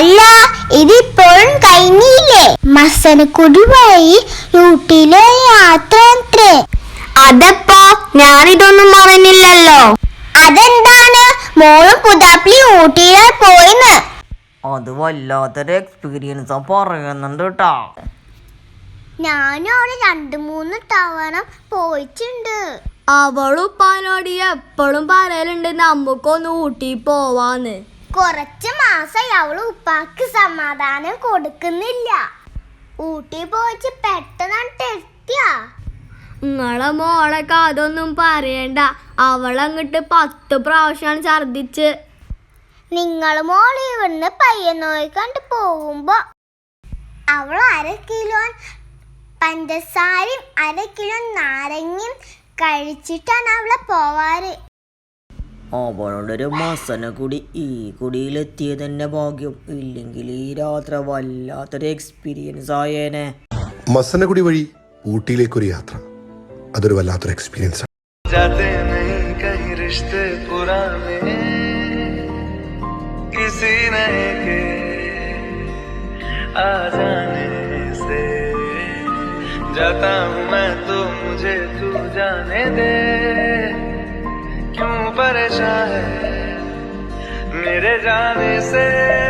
അല്ല ഇതിപ്പോഴും കഴിഞ്ഞില്ലേ? മസനക്കുടി വഴി യൂട്ടിലെ യാത്ര അത്രേ അതപ്പോ ഞാനിതൊന്നും മറന്നില്ലല്ലോ. അതെന്താണ്? മോളും പുതാപ്പിളി ഊട്ടിയിലെ പോയിന്ന്. അത് വല്ലാത്തൊരു എക്സ്പീരിയൻസ് പറയുന്നുണ്ട് കേട്ടോ. ഞാനും അവിടെ രണ്ടു മൂന്ന് തവണ പോയിട്ടുണ്ട്. അവളും ഉപ്പാനോട് എപ്പോഴും പറയലുണ്ട് നമുക്കൊന്ന് ഊട്ടി പോവാന്ന്. കുറച്ച് മാസം അവൾ ഉപ്പാക്ക് സമാധാനം കൊടുക്കുന്നില്ല. ഊട്ടി പോയിച്ച് പെട്ടെന്ന് എത്തിയാ നിങ്ങളെ മോളൊക്കെ അതൊന്നും പറയണ്ട. അവളങ്ങട്ട് പത്ത് പ്രാവശ്യമാണ് ഛർദിച്ച് നിങ്ങൾ മോൾ ഇവിടുന്ന് പയ്യനോയി കണ്ട് പോകുമ്പോ അവൾ അര കിലോ പഞ്ചസാരയും അര കിലോ നാരങ്ങയും കഴിച്ചിട്ടാണ് അവളെ പോവാറ്. അവളുടെ ഒരു മസന കുടി ഈ കുടിയിലെത്തിയത് തന്നെ ഭാഗ്യം ഇല്ലെങ്കിൽ ഈ രാത്രി വല്ലാത്തൊരു എക്സ്പീരിയൻസ് ആയേനെ മസനഗുടി വഴി ഊട്ടിയിലേക്കൊരു യാത്ര അതൊരു വല്ലാത്തൊരു എക്സ്പീരിയൻസ് ആണ് जाते नहीं कहीं रिश्ते पुराने किसी नए के आ जाने से जाता हूँ मैं तो मुझे तू जाने दे तेरे जाने से